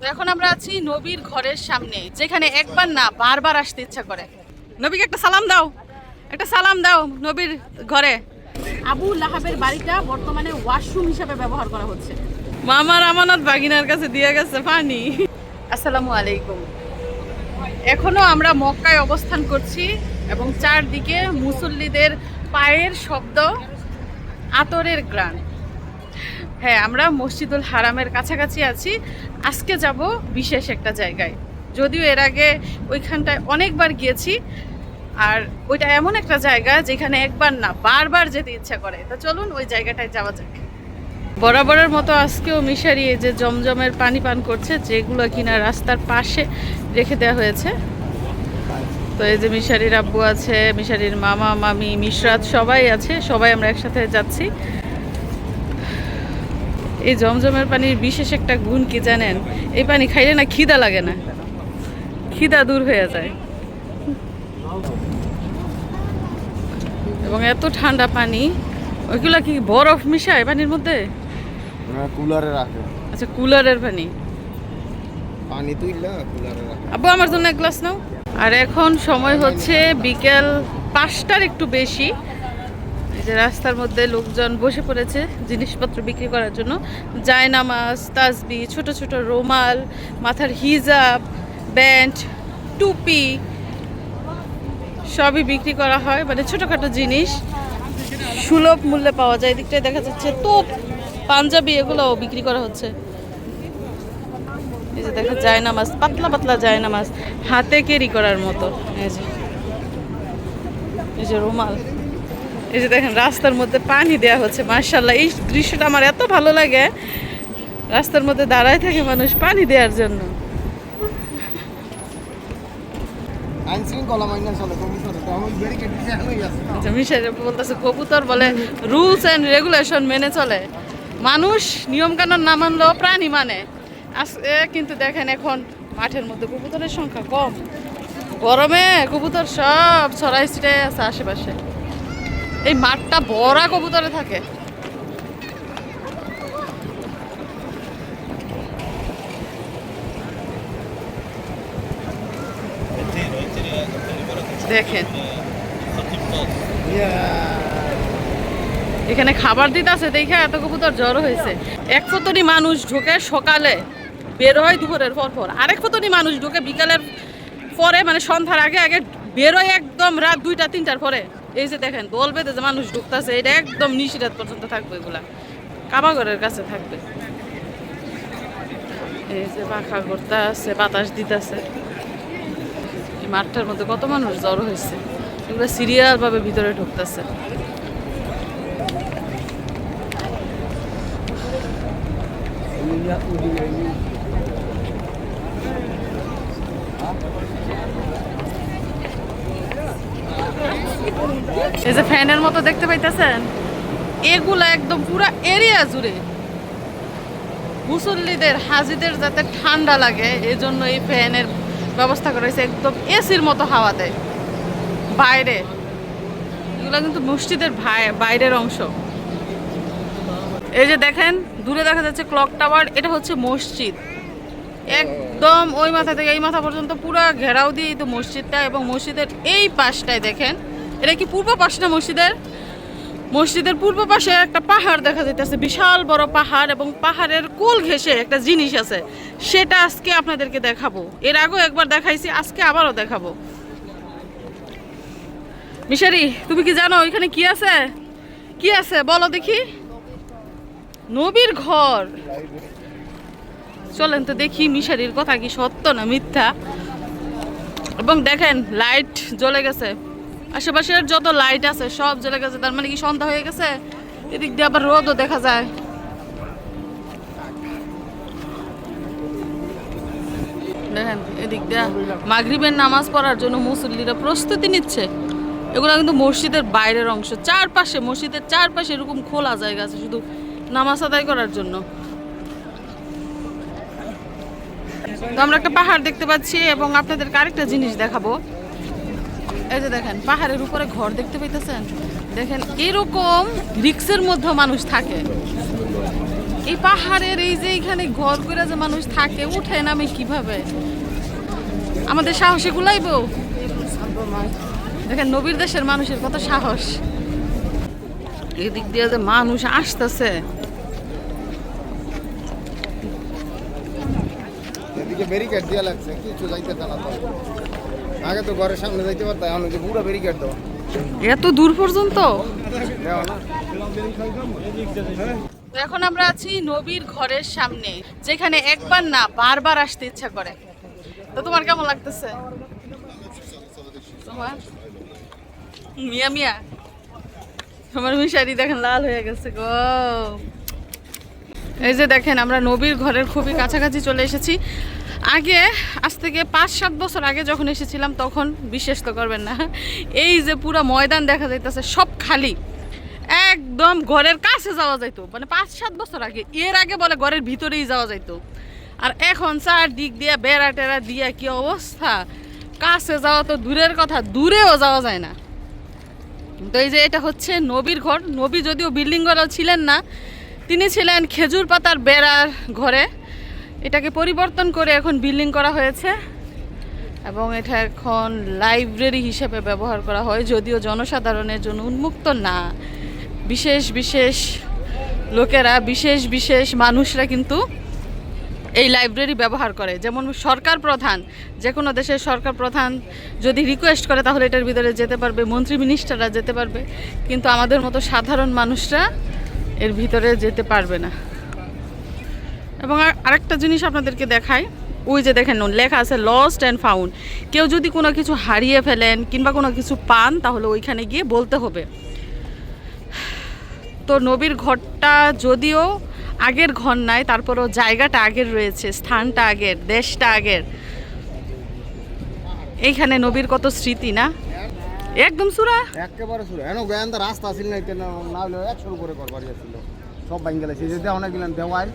তো এখন আমরা আছি নবীর ঘরের সামনে, যেখানে একবার না, বারবার আসতে ইচ্ছা করে। নবীকে একটা সালাম দাও, একটা সালাম দাও নবীর ঘরে। আবু লাহাবের বাড়িটা বর্তমানে ওয়াশরুম হিসাবে ব্যবহার করা হচ্ছে। মামার আমানত বাগিনার কাছে দিয়ে গেছে পানি আসসালামু আলাইকুম। এখনও আমরা মক্কায় অবস্থান করছি এবং চারদিকে মুসল্লিদের পায়ের শব্দ, আতরের গ্রান হ্যাঁ আমরা মসজিদুল হারামের কাছাকাছি আছি। আজকে যাব বিশেষ একটা জায়গায়। যদিও এর আগে ওইখানটায় অনেকবার গিয়েছি, আর ওইটা এমন একটা জায়গা যেখানে একবার না, বারবার যেতে ইচ্ছা করে। তো চলুন ওই জায়গাটায় যাওয়া যাক। বরাবরের মতো আজকেও মিশারি যে জমজমের পানি পান করছে, যেগুলো কিনা রাস্তার পাশে রেখে দেওয়া হয়েছে। তো এই যে মিশারির আব্বু আছে, মিশারির মামা, মামি, মিশরাত সবাই আছে, সবাই আমরা একসাথে যাচ্ছি। এই জমজমের পানির বিশেষ একটা গুণ কি জানেন? এই পানি খাইলে না খিদা লাগে না। খিদা দূর হয়ে যায়। এবং এত ঠান্ডা পানি ওইগুলা কি বরফ মিশায় পানির মধ্যে? কুলারে রাখে। আচ্ছা কুলারের পানি। পানি তুইলা কুলারে রাখে। আব্বু আমার জন্য এক গ্লাস নাও। আর এখন সময় হচ্ছে বিকেল পাঁচটার একটু বেশি। যে রাস্তার মধ্যে লোকজন বসে পড়েছে জিনিসপত্র বিক্রি করার জন্য। জায়নামাজ তাসবি ছোট ছোট রুমাল, মাথার হিজাব, ব্যান্ড, টুপি সবই বিক্রি করা হয়। মানে ছোটোখাটো জিনিস সুলভ মূল্যে পাওয়া যায়। এদিকটায় দেখা যাচ্ছে তোপ, পাঞ্জাবি, এগুলোও বিক্রি করা হচ্ছে। এই যে দেখা যায় নামাজ পাতলা পাতলা যায় নামাজ হাতে কেরি করার মতো। এই যে এই যে রুমাল। এই যে দেখেন রাস্তার মধ্যে পানি দেওয়া হচ্ছে মার্শাল্লাহ এই দৃশ্যটা আমার এত ভালো লাগে। রাস্তার মধ্যে দাঁড়ায় থাকে মানুষ পানি দেওয়ার জন্য। দিয়ে আচ্ছা কবুতর বলে রুলস অ্যান্ড রেগুলেশন মেনে চলে। মানুষ নিয়মকানুন না মানলেও প্রাণী মানে। আজকে কিন্তু দেখেন এখন মাঠের মধ্যে কবুতরের সংখ্যা কম। গরমে কবুতর সব ছড়াই ছিটাই আছে আশেপাশে। এই মাঠটা ভরা কবুতরে থাকে। দেখেন। এখানে খাবার দিতে আছে দেখে এত কবুতর জ্বর হয়েছে। এক ফতনি মানুষ ঢোকে সকালে, বের হয় দুপুরের পর পর। আরেক ফতনি মানুষ ঢোকে বিকালের পরে মানে সন্ধ্যার আগে আগে বের হয় একদম রাত দুইটা, তিনটার পরে। এই যে দেখেন, দল বেঁধে যে মানুষ ঢুকতেছে, এটা একদম নিশিরাত পর্যন্ত থাকবে এগুলা। কাবাগরের কাছে থাকবে। এই যে পাখা করতে আছে বাতাস দিতেছে। মাঠটার মধ্যে কত মানুষ জড়ো হয়েছে। এগুলো সিরিয়াল ভাবে ভিতরে ঢুকতেছে। এই যে ফ্যানের মতো দেখতে পাইতেছেন? এগুলা একদম পুরো এরিয়া জুড়ে। মুসল্লিদের, হাজিদের যাতে ঠান্ডা লাগে এই জন্য এই ফ্যানের ব্যবস্থা করা হয়েছে। একদম এসির মতো হাওয়া দেয়। বাইরে। এগুলো কিন্তু মসজিদের বাইরের অংশ। এই যে দেখেন, দূরে দেখা যাচ্ছে ক্লক টাওয়ার। এটা হচ্ছে মসজিদ। একদম ওই মাথা থেকে এই মাথা পর্যন্ত পুরো ঘেরাও দিয়েই তো মসজিদটা এবং মসজিদের এই পাশটায় দেখেন। এটা কি পূর্ব পাশ না মসজিদের? মসজিদের পূর্ব পাশে একটা পাহাড় দেখা যাইতেছে, বিশাল বড় পাহাড় এবং পাহাড়ের কোল ঘেঁষে একটা জিনিস আছে। সেটা আজকে আপনাদেরকে দেখাবো। এর আগেও একবার দেখাইছি, আজকে আবারও দেখাবো। মিশারি, তুমি কি জানো এখানে কি আছে? কি আছে? বলো দেখি। নবীর ঘর। চলেন তো দেখি মিশারির কথা কি সত্য না মিথ্যা। এবং দেখেন, লাইট জ্বলে গেছে। আশেপাশের যত লাইট আছে, সব জ্বলে গেছে। তার মানে কি সন্ধ্যা হয়ে গেছে? এদিক দিয়ে আবার রোদও দেখা যায়। দেখেন, এদিক দিয়ে মাগরিবের নামাজ পড়ার জন্য মুসল্লিরা প্রস্তুতি নিচ্ছে। এগুলো কিন্তু মসজিদের বাইরের অংশ। চারপাশে, মসজিদের চারপাশে এরকম খোলা জায়গা আছে শুধু নামাজ আদায় করার জন্য। তো আমরা একটা পাহাড় দেখতে পাচ্ছি এবং আপনাদেরকে আরেকটা জিনিস দেখাবো। এই যে দেখেন, পাহাড়ের উপরে ঘর দেখতে পাইতেছেন? দেখেন, এরকম রিক্সের মধ্যে মানুষ থাকে। এই পাহাড়ের এই যে এখানে ঘর করে যে মানুষ থাকে উঠে নামে কীভাবে? আমাদের সাহসে গুলাইব দেখেন, নবীর দেশের মানুষের কত সাহস। এদিক দিয়ে যে মানুষ আসতেছে। ব্যারিকেড লাগছে, কিছু আগে তো ঘরের সামনে যাইতে পারতাম এখন যে পুরো ব্যারিকেড দাও এত দূর পর্যন্ত। দেওয়া এখন আমরা আছি নবীর ঘরের সামনে যেখানে একবার না বারবার আসতে ইচ্ছা করে। তো তোমার কেমন লাগতেছে? তোমার? মিয়া মিয়া। আমার মিশারি দেখেন লাল হয়ে গেছে গো। এই যে দেখেন আমরা নবীর ঘরের খুবই কাছাকাছি চলে এসেছি। আগে, আজ থেকে পাঁচ, সাত বছর আগে যখন এসেছিলাম, তখন বিশ্বাস তো করবেন না, এই যে পুরো ময়দান দেখা যাইতেছে, সব খালি। একদম ঘরের কাছে যাওয়া যাইতো মানে পাঁচ, সাত বছর আগে, এর আগে বলে ঘরের ভিতরেই যাওয়া যাইতো। আর এখন চার দিক দিয়ে বেড়া টেরা দিয়া কি অবস্থা? কাছে যাওয়া তো দূরের কথা, দূরেও যাওয়া যায় না। তো এই যে এটা হচ্ছে নবীর ঘর, নবী যদিও বিল্ডিং ঘরও ছিলেন না, তিনি ছিলেন খেজুর পাতার বেড়ার ঘরে। এটাকে পরিবর্তন করে এখন বিল্ডিং করা হয়েছে এবং এটা এখন লাইব্রেরি হিসেবে ব্যবহার করা হয়, যদিও জনসাধারণের জন্য উন্মুক্ত না। বিশেষ বিশেষ লোকেরা, বিশেষ বিশেষ মানুষরা কিন্তু এই লাইব্রেরি ব্যবহার করে। যেমন সরকার প্রধান যে কোনো দেশের সরকার প্রধান যদি রিকোয়েস্ট করে, তাহলে এটার ভিতরে যেতে পারবে, মন্ত্রী মিনিস্টাররা যেতে পারবে, কিন্তু আমাদের মতো সাধারণ মানুষরা এর ভিতরে যেতে পারবে না। এবং আর- আরেকটা জিনিস আপনাদেরকে দেখাই, ওই যে দেখেন লেখা আছে লস্ট অ্যান্ড ফাউন্ড কেউ যদি কোনো কিছু হারিয়ে ফেলেন কিংবা কোনো কিছু পান, তাহলে ওইখানে গিয়ে বলতে হবে। তো নবীর ঘরটা যদিও আগের ঘর নাই, তারপরও জায়গাটা আগের রয়েছে, স্থানটা আগের, দেশটা আগের। এইখানে নবীর কত স্মৃতি না? একদম সুরা। একেবারে শুরু এনো গোয়ান্দা রাস্তা আসিল না না ঘর বাড়ি আসছিল সব যে দেওয়া গেলেন দেওয়াই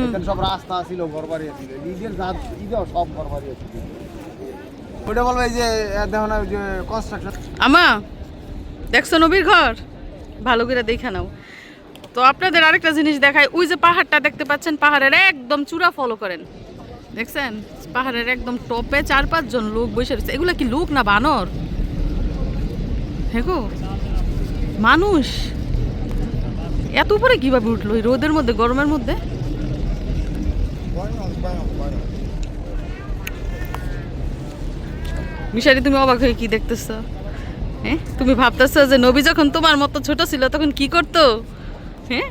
এখানে সব রাস্তা আসিল ঘর বাড়ি আসছিল নিজের জাত ইদেও সব ঘর বাড়ি আসছিল ওইটা বলব এই যে দেখো না যে কনস্ট্রাকশন আমা দেখছ নবীর ঘর? ভালো করে দেখে নাও। তো আপনাদের আরেকটা জিনিস দেখাই ওই যে পাহাড়টা দেখতে পাচ্ছেন পাহাড়ের একদম চূড়া ফলো করেন। দেখছেন? পাহাড়ের একদম টপে চার পাঁচজন লোক বসে রয়েছে। এগুলা কি লোক না বানর? হ্যাঁ মানুষ। এত উপরে কীভাবে উঠল? এই রোদের মধ্যে গরমের মধ্যে? মিশারি, তুমি অবাক হয়ে কি দেখতেছো? হ্যাঁ? তুমি ভাবতেছো যে নবী যখন তোমার মতো ছোট ছিল, তখন কি করতো? হ্যাঁ?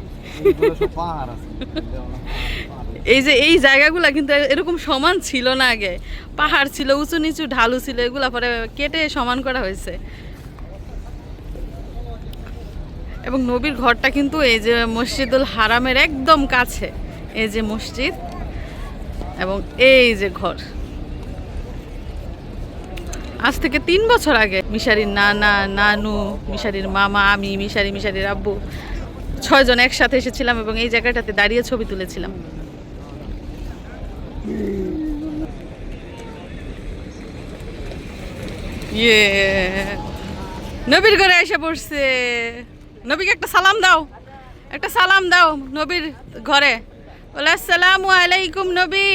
এই যে এই জায়গাগুলো কিন্তু এরকম সমান ছিল না আগে। পাহাড় ছিল, উঁচু নিচু, ঢালু ছিল, এগুলা পরে কেটে সমান করা হয়েছে। এবং নবীর ঘরটা কিন্তু এই যে মসজিদুল হারামের একদম কাছে। এই যে মসজিদ এবং এই যে ঘর। আজ থেকে তিন বছর আগে মিশারির নানা, নানু, মিশারির মামা, আমি, মিশারি, মিশারির আব্বু ছয়জন একসাথে এসেছিলাম এবং এই জায়গাটাতে দাঁড়িয়ে ছবি তুলেছিলাম। ইয়ে নবীর ঘরে এসে পড়ছে। নবীকে একটা সালাম দাও। একটা সালাম দাও নবীর ঘরে। বলে আসসালামু আলাইকুম নবী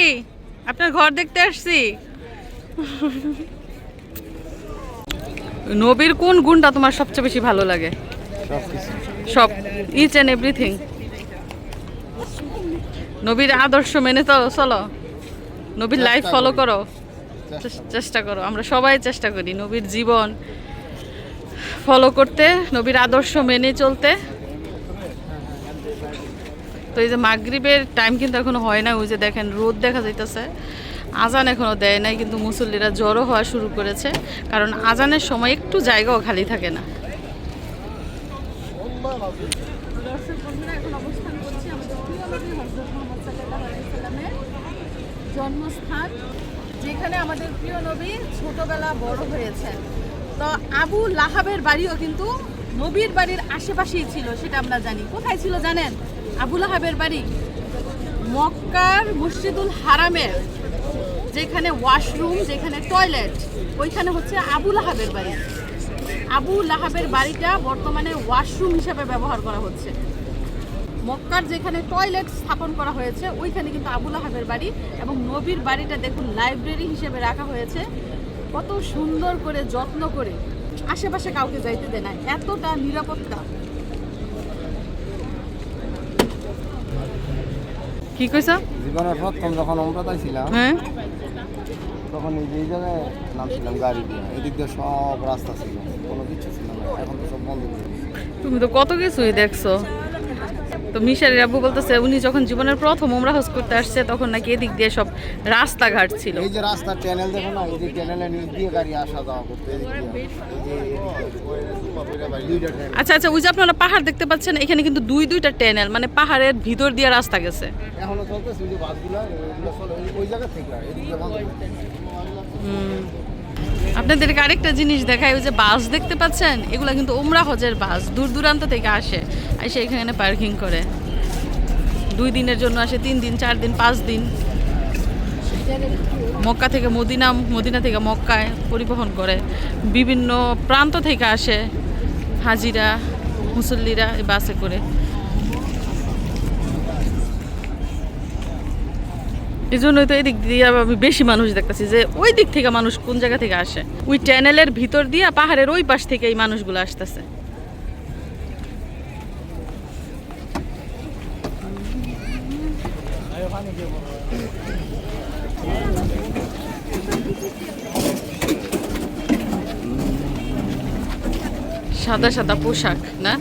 আপনার ঘর দেখতে আসছি। নবীর কোন গুণটা তোমার সবচেয়ে বেশি ভালো লাগে? সব ইচ অ্যান্ড এভরিথিং নবীর আদর্শ মেনে তো চলো। নবীর লাইফ ফলো করো। চেষ্টা করো। আমরা সবাই চেষ্টা করি নবীর জীবন ফলো করতে নবীর আদর্শ মেনে চলতে। তো এই যে মাগরিবের টাইম কিন্তু এখনও হয় না ওই যে দেখেন রোদ দেখা যাইতেছে। আজান এখনও দেয় নাই, কিন্তু মুসল্লিরা জড়ো হওয়া শুরু করেছে, কারণ আজানের সময় একটু জায়গাও খালি থাকে না। জন্মস্থান, যেখানে আমাদের প্রিয় নবী ছোটবেলা বড় হয়েছেন তো আবু লাহাবের বাড়িও কিন্তু নবীর বাড়ির আশেপাশেই ছিল, সেটা আমরা জানি। কোথায় ছিল জানেন? আবু লাহাবের বাড়ি, মক্কার মসজিদুল হারামের যেখানে ওয়াশরুম যেখানে টয়লেট ওইখানে হচ্ছে আবুল লাহাবের বাড়ি। আবু লাহাবের বাড়িটা বর্তমানে ওয়াশরুম হিসাবে ব্যবহার করা হচ্ছে। মক্কার যেখানে টয়লেট স্থাপন করা হয়েছে, ওইখানে কিন্তু আবুল আহাবের বাড়ি এবং নবীর বাড়িটা দেখুন লাইব্রেরি হিসেবে রাখা হয়েছে। কত সুন্দর করে যত্ন করে আশেপাশে কাউকে যাইতে দেয় না, এতটা নিরাপত্তা। কি কইছ? জীবনের প্রথম যখন অমরাতায় ছিলাম হ্যাঁ। তখন এই যে জায়গায় নামছিলাম গাড়ি দিয়ে। এদিক দিয়ে সব রাস্তা ছিল কোনো কিছু ছিল না। এখন তো সব বন্ধ করে তুমি তো কত কিছুই দেখছ। তো মিশারের আব্বু বলতেছে উনি যখন জীবনের প্রথম ওমরা হজ করতে আসছে তখন নাকি এদিক দিয়ে সব রাস্তাঘাট ছিল। এই যে রাস্তার ট্যানেল দেখো না এই যে ট্যানেলের নিচ দিয়ে গাড়ি আসা যাওয়া করতে আচ্ছা আচ্ছা ওই যে আপনারা পাহাড় দেখতে পাচ্ছেন এখানে কিন্তু দুই দুইটা ট্যানেল মানে পাহাড়ের ভিতর দিয়ে রাস্তা গেছে। এখনও চলতেছে ওই যে বাসগুলো ওই- জায়গা থেকে হুম। আপনাদেরকে আরেকটা জিনিস দেখায় ওই যে বাস দেখতে পাচ্ছেন? এগুলো কিন্তু ওমরা হজের বাস, দূর দূরান্ত থেকে আসে। এসে এখানে পার্কিং করে। দুই দিনের জন্য আসে, তিন দিন, চার দিন, পাঁচ দিন। মক্কা থেকে মদিনা মদিনা থেকে মক্কায় পরিবহন করে। বিভিন্ন প্রান্ত থেকে আসে হাজিরা, মুসল্লিরা এই বাসে করে। এই জন্যই তো এদিক দিয়ে আমি বেশি মানুষ দেখতেছি যে ওই দিক থেকে মানুষ কোন জায়গা থেকে আসে? ওই ট্যানেলের ভিতর দিয়ে পাহাড়ের ওই পাশ থেকে এই মানুষগুলো আসতেছে। সাদা সাদা পোশাক, না?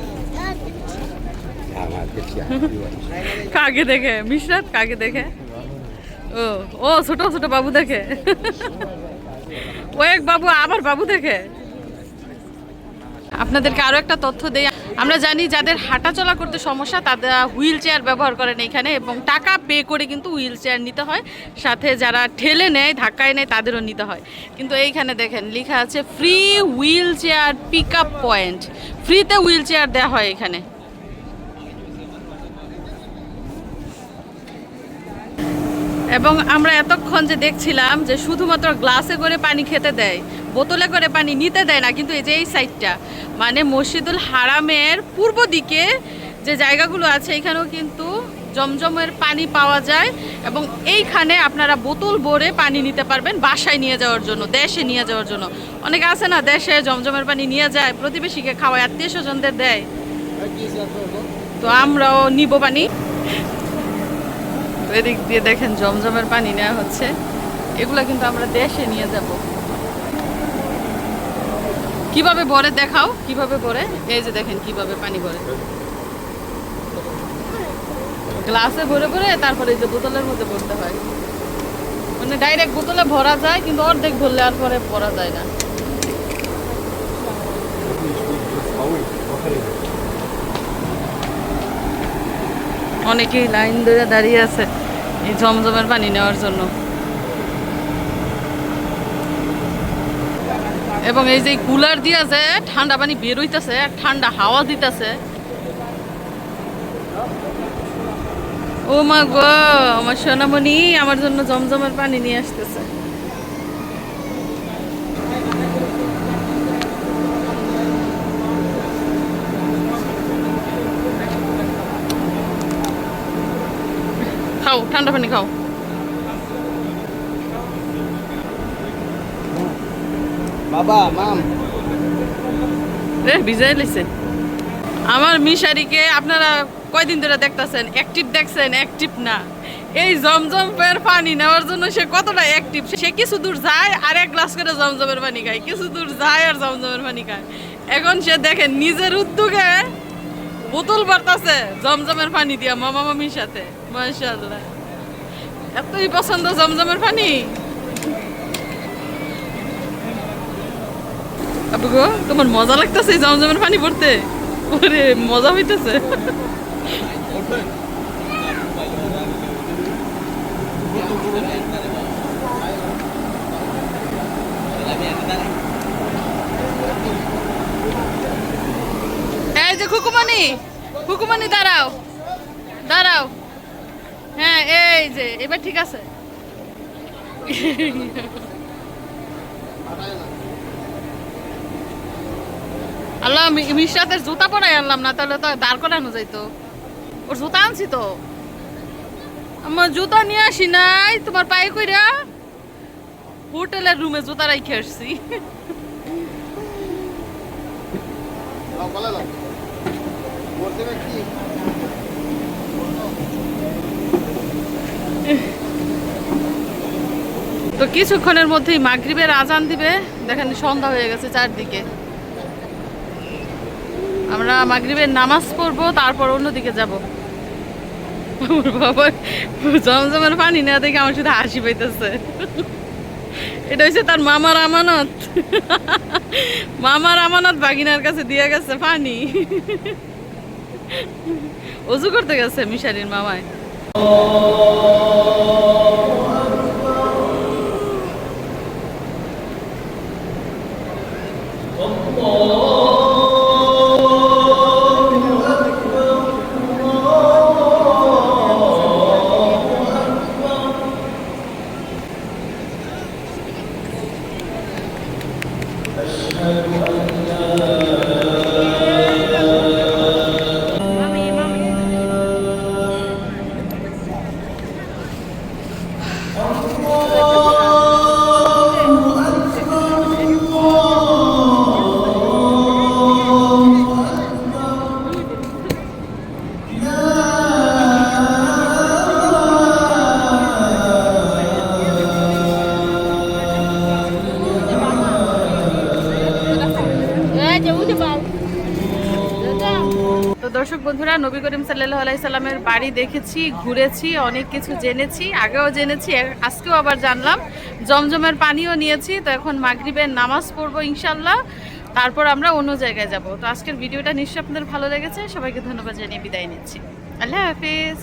কাকে দেখে? মিশরাত কাকে দেখে? ও ও, ছোট ছোট বাবু দেখে। ও এক বাবু, আবার বাবু দেখে। আপনাদেরকে আরও একটা তথ্য দেই। আমরা জানি যাদের হাঁটা চলা করতে সমস্যা তারা হুইল চেয়ার ব্যবহার করেন এখানে এবং টাকা পে করে কিন্তু হুইল চেয়ার নিতে হয়। সাথে যারা ঠেলে নেয়, ধাক্কায় নেয়, তাদেরও নিতে হয়। কিন্তু এইখানে দেখেন, লেখা আছে free wheelchair pick up point ফ্রিতে হুইল চেয়ার দেওয়া হয় এখানে। এবং আমরা এতক্ষণ যে দেখছিলাম যে শুধুমাত্র গ্লাসে করে পানি খেতে দেয় বোতলে করে পানি নিতে দেয় না, কিন্তু এই যে এই সাইডটা মানে মসজিদুল হারামের পূর্ব দিকে যে জায়গাগুলো আছে, এখানেও কিন্তু জমজমের পানি পাওয়া যায় এবং এইখানে আপনারা বোতল ভরে পানি নিতে পারবেন বাসায় নিয়ে যাওয়ার জন্য, দেশে নিয়ে যাওয়ার জন্য। অনেকে আছে না, দেশে জমজমের পানি নিয়ে যায়, প্রতিবেশীকে খাওয়ায়, আত্মীয় স্বজনদের দেয়। তো আমরাও নিব পানি। এদিক দিয়ে দেখেন জমজমের পানি নেওয়া হচ্ছে। এগুলো কিন্তু আমরা দেশে নিয়ে যাব। কীভাবে ভরে দেখাও? কীভাবে ভরে? এই যে দেখেন কীভাবে পানি ভরে। গ্লাসে ভরে ভরে তারপরে যে বোতলের মধ্যে ভরতে হয়। মানে ডাইরেক্ট বোতলে ভরা যায়, কিন্তু অর্ধেক ভরলে আর পরে ভরা যায় না। অনেকেই লাইন ধরে দাঁড়িয়ে আছে এই জমজমের পানি নেওয়ার জন্য। এবং এই যে কুলার দিয়া যে ঠান্ডা পানি বের হইতেছে, ঠান্ডা হাওয়া দিতেছে। ও মা গো, আমার সোনামণি আমার জন্য জমজমের পানি নিয়ে আসতেছে। খাও, ঠান্ডা পানি খাও। বাবা, মাম। আমার মিশারিকে আপনারা কয়দিন ধরে দেখতাছেন? অ্যাক্টিভ দেখছেন? অ্যাক্টিভ না। এই জমজমের পানি নেওয়ার জন্য সে কতটা অ্যাক্টিভ? সে কিছু দূর যায় আর এক গ্লাস করে জমজমের পানি খায়। কিছু দূর যায় আর জমজমের পানি খায়। এখন সে দেখেন, নিজের উদ্যোগে বোতল ভরতাছে জমজমের পানি দিয়া মামা মামির সাথে। মাশাআল্লাহ। এতই পছন্দ জমজমের পানি? আপু গো, তোমার মজা লাগতেছে জমজমের পানি পড়তে? ওরে, মজা হইতেছে। এই যে খুকুমানি খুকুমানি দাঁড়াও দাঁড়াও। হ্যাঁ এই যে, এবার ঠিক আছে। আল্লাহ মিশরাতের জুতা পরাই আনলাম না, তাহলে তো দাঁড় করানো যাইতো। ওর জুতা আনছি তো। আমার জুতা নিয়ে আসি নাই, তোমার পায়ে কইরা হোটেলের রুমে জুতা রাইখে আসছি? তো কিছুক্ষণের মধ্যেই মাগরিবের আজান দিবে। দেখেন সন্ধ্যা হয়ে গেছে চারদিকে। আমরা মাগরিবের নামাজ পড়ব, তারপর অন্যদিকে যাব। বাবা জমজমের পানি না দেখে আমার শুধু হাসি পাইতেছে। এটা হচ্ছে তার মামার আমানত। মামার আমানত বাগিনার কাছে দিয়ে গেছে পানি। অজু করতে গেছে মিশারির মামায়। নবী করিম সাল্লাহ আলাইসাল্লামের বাড়ি দেখেছি, ঘুরেছি, অনেক কিছু জেনেছি, আগেও জেনেছি, আজকেও আবার জানলাম। জমজমের পানিও নিয়েছি, তো এখন মাগরিবের নামাজ পড়ব ইনশাল্লাহ তারপর আমরা অন্য জায়গায় যাব। তো আজকের ভিডিওটা নিশ্চয়ই আপনাদের ভালো লেগেছে। সবাইকে ধন্যবাদ জানিয়ে বিদায় নিচ্ছি। আল্লাহ হাফিজ।